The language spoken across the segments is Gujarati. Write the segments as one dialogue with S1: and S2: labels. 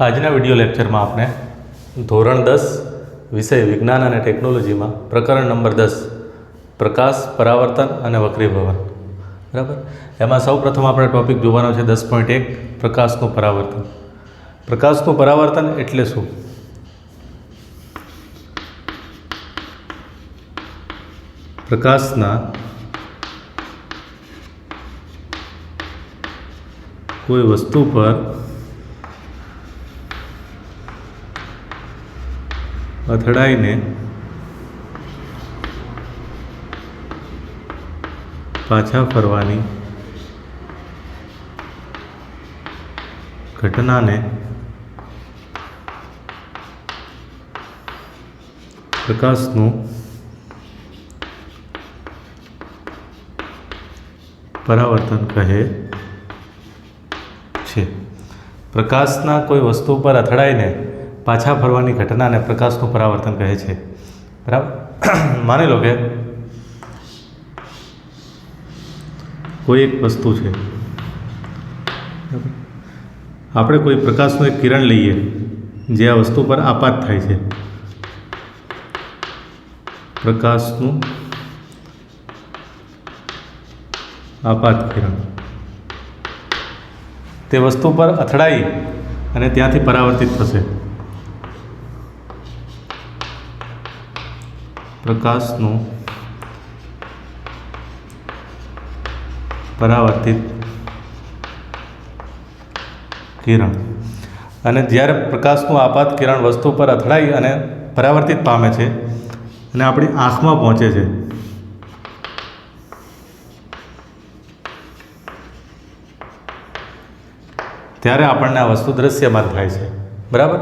S1: આજના વીડિયો લેક્ચરમાં આપણે ધોરણ દસ, વિષય વિજ્ઞાન અને ટેકનોલોજીમાં પ્રકરણ નંબર દસ, પ્રકાશ, પરાવર્તન અને વક્રીભવન. બરાબર? એમાં સૌ પ્રથમ આપણે ટૉપિક જોવાનો છે દસ પોઈન્ટ એક, પ્રકાશનું પરાવર્તન. પ્રકાશનું પરાવર્તન એટલે શું? પ્રકાશના કોઈ વસ્તુ પર અથડાઈને પાછા ફરવાની ઘટનાને પ્રકાશનું પરાવર્તન કહે છે. પ્રકાશના કોઈ વસ્તુ પર અથડાઈને પાછા ફરવાની ઘટનાને પ્રકાશનું પરાવર્તન કહે છે. બરાબર? માની લો કે કોઈ એક વસ્તુ છે. આપણે કોઈ પ્રકાશનું એક કિરણ લઈએ, જે આ વસ્તુ પર આપાત થાય છે. પ્રકાશનું આપાત કિરણ. તે વસ્તુ પર અથડાઈ અને ત્યાંથી પરાવર્તિત થશે. પ્રકાશનું પરાવર્તિત કિરણ. અને જ્યારે પ્રકાશનું આપાત કિરણ વસ્તુ પર અથડાઈ અને પરાવર્તિત પામે છે અને આપણી આંખમાં પહોંચે છે. ત્યારે આપણને આ વસ્તુ દ્રશ્યમાન થાય છે. બરાબર?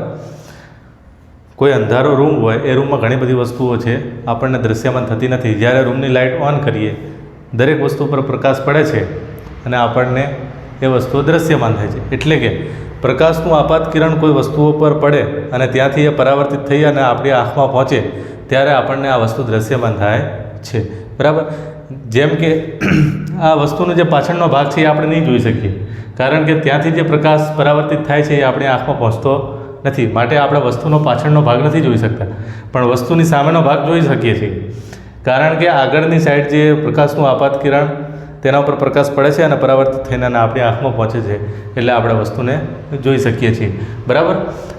S1: કોઈ અંધારો રૂમ હોય, એ રૂમમાં ઘણી બધી વસ્તુઓ છે, આપણને દૃશ્યમાન થતી નથી. જ્યારે રૂમની લાઇટ ઓન કરીએ, દરેક વસ્તુ પર પ્રકાશ પડે છે અને આપણને એ વસ્તુઓ દૃશ્યમાન થાય છે. એટલે કે પ્રકાશનું આપાત કિરણ કોઈ વસ્તુઓ પર પડે અને ત્યાંથી એ પરાવર્તિત થઈ અને આપણી આંખમાં પહોંચે, ત્યારે આપણને આ વસ્તુ દૃશ્યમાન થાય છે. બરાબર? જેમ કે આ વસ્તુનો જે પાછળનો ભાગ છે એ આપણે નહીં જોઈ શકીએ. કારણ કે ત્યાંથી જે પ્રકાશ પરાવર્તિત થાય છે એ આપણી આંખમાં પહોંચતો નથી. માટે આપણે વસ્તુનો પાછળનો ભાગ નથી જોઈ શકતા. પણ વસ્તુની સામેનો ભાગ જોઈ શકીએ છીએ. કારણ કે આગળની સાઈડ જે પ્રકાશનું આપાત કિરણ, તેના ઉપર પ્રકાશ પડે છે અને પરાવર્તિત થઈને આપણી આંખમાં પહોંચે છે. એટલે આપણે વસ્તુને જોઈ શકીએ છીએ. બરાબર?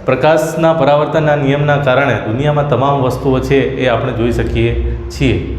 S1: પ્રકાશના પરાવર્તનના નિયમના કારણે દુનિયામાં તમામ વસ્તુઓ છે એ આપણે જોઈ શકીએ છીએ.